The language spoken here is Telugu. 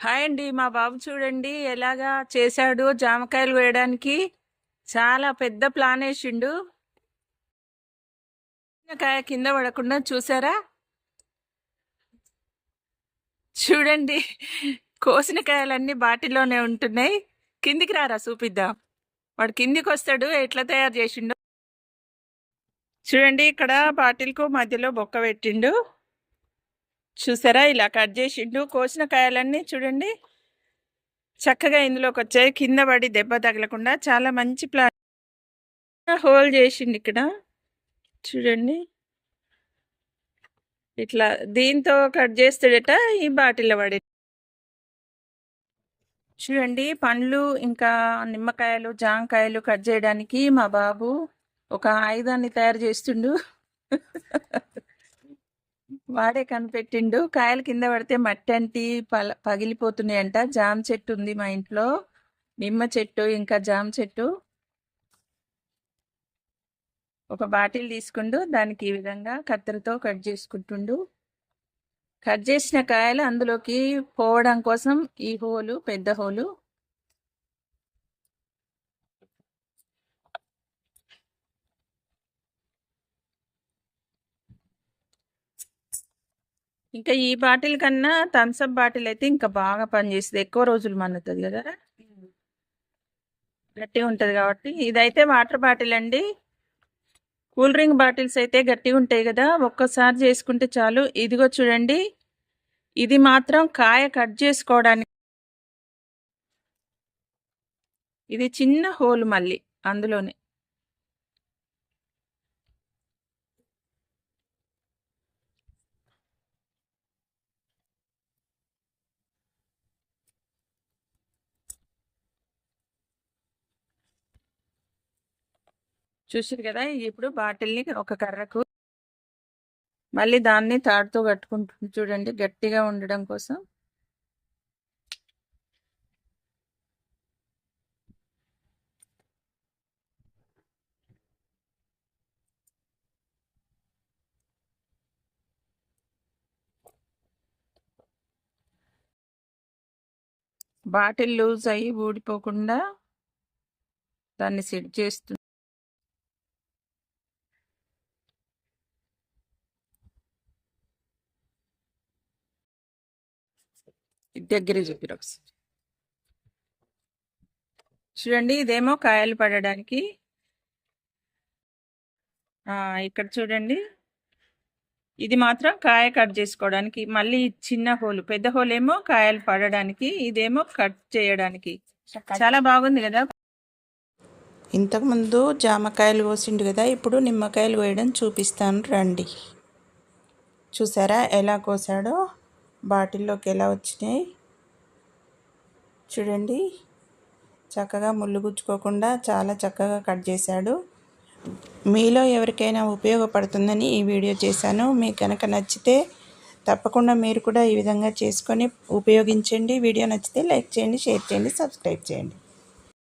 హాయ్ అండి మా బాబు చూడండి ఎలాగా చేశాడు జామకాయలు వేయడానికి. చాలా పెద్ద ప్లాన్ వేసిండు. కాయ కింద పడకుండా చూసారా? చూడండి కోసిన కాయలన్నీ బాటిల్లోనే ఉంటున్నాయి. కిందికి రారా చూపిద్దాం. వాడు కిందికి వస్తాడు ఎట్లా తయారు చేసిండు. చూడండి ఇక్కడ బాటిల్కు మధ్యలో బొక్క పెట్టిండు. చూసారా? ఇలా కట్ చేసిండు కోసిన కాయలన్నీ చూడండి. చక్కగా ఇందులోకి వచ్చాయి కింద పడి దెబ్బ తగలకుండా చాలా మంచి ప్లాన్ హోల్ చేసిండు ఇక్కడ. చూడండి. ఇట్లా దీంతో కట్ చేస్తాడట ఈ బాటిల్లో పడి చూడండి పండ్లు ఇంకా నిమ్మకాయలు జామకాయలు కట్ చేయడానికి మా బాబు ఒక ఆయుధాన్ని తయారు చేస్తుండు. వాడే కనిపెట్టిండు. కాయలు కింద పడితే మట్టి అంటి పల పగిలిపోతున్నాయంట. జామ చెట్టు ఉంది మా ఇంట్లో. నిమ్మ చెట్టు ఇంకా జామ చెట్టు. ఒక బాటిల్ తీసుకుండు. దానికి ఈ విధంగా కత్తెరతో కట్ చేసుకుంటుండు. కట్ చేసిన కాయలు అందులోకి పోవడం కోసం ఈ హోలు పెద్ద హోలు. ఇంకా ఈ బాటిల్ కన్నా థమ్స్అప్ బాటిల్ అయితే ఇంకా బాగా పనిచేస్తుంది. ఎక్కువ రోజులు మన్నుతుంది కదా? గట్టిగా ఉంటుంది కాబట్టి. ఇదైతే వాటర్ బాటిల్ అండి. కూల్ డ్రింక్ బాటిల్స్ అయితే గట్టిగా ఉంటాయి కదా? ఒక్కసారి చేసుకుంటే చాలు. ఇదిగో చూడండి. ఇది మాత్రం కాయ కట్ చేసుకోవడానికి. ఇది చిన్న హోల్ మళ్ళీ అందులోనే. చూసారు కదా ఇప్పుడు బాటిల్ని ఒక కర్రకు మళ్ళీ దాన్ని తాడుతో కట్టుకుంటుంది చూడండి గట్టిగా ఉండడం కోసం. బాటిల్ లూజ్ అయ్యి ఊడిపోకుండా దాన్ని సెట్ చేస్తుంది దగ్గరే చూపిరు ఒకసారి. చూడండి ఇదేమో కాయలు పడడానికి. ఇక్కడ చూడండి. ఇది మాత్రం కాయ కట్ చేసుకోవడానికి మళ్ళీ చిన్న హోల్ పెద్ద హోల్ ఏమో కాయలు పడడానికి ఇదేమో కట్ చేయడానికి. చాలా బాగుంది కదా. ఇంతకుముందు జామకాయలు కోసిండు కదా ఇప్పుడు నిమ్మకాయలు కోయడం చూపిస్తాను రండి. చూసారా ఎలా కోసాడో? బాటిల్లోకి ఎలా వచ్చినాయి? చూడండి. చక్కగా ముళ్ళు గుచ్చుకోకుండా చాలా చక్కగా కట్ చేశాడు. మీలో ఎవరికైనా ఉపయోగపడుతుందని ఈ వీడియో చేశాను. మీకు కనుక నచ్చితే తప్పకుండా మీరు కూడా ఈ విధంగా చేసుకొని ఉపయోగించండి. వీడియో నచ్చితే లైక్ చేయండి షేర్ చేయండి సబ్స్క్రైబ్ చేయండి.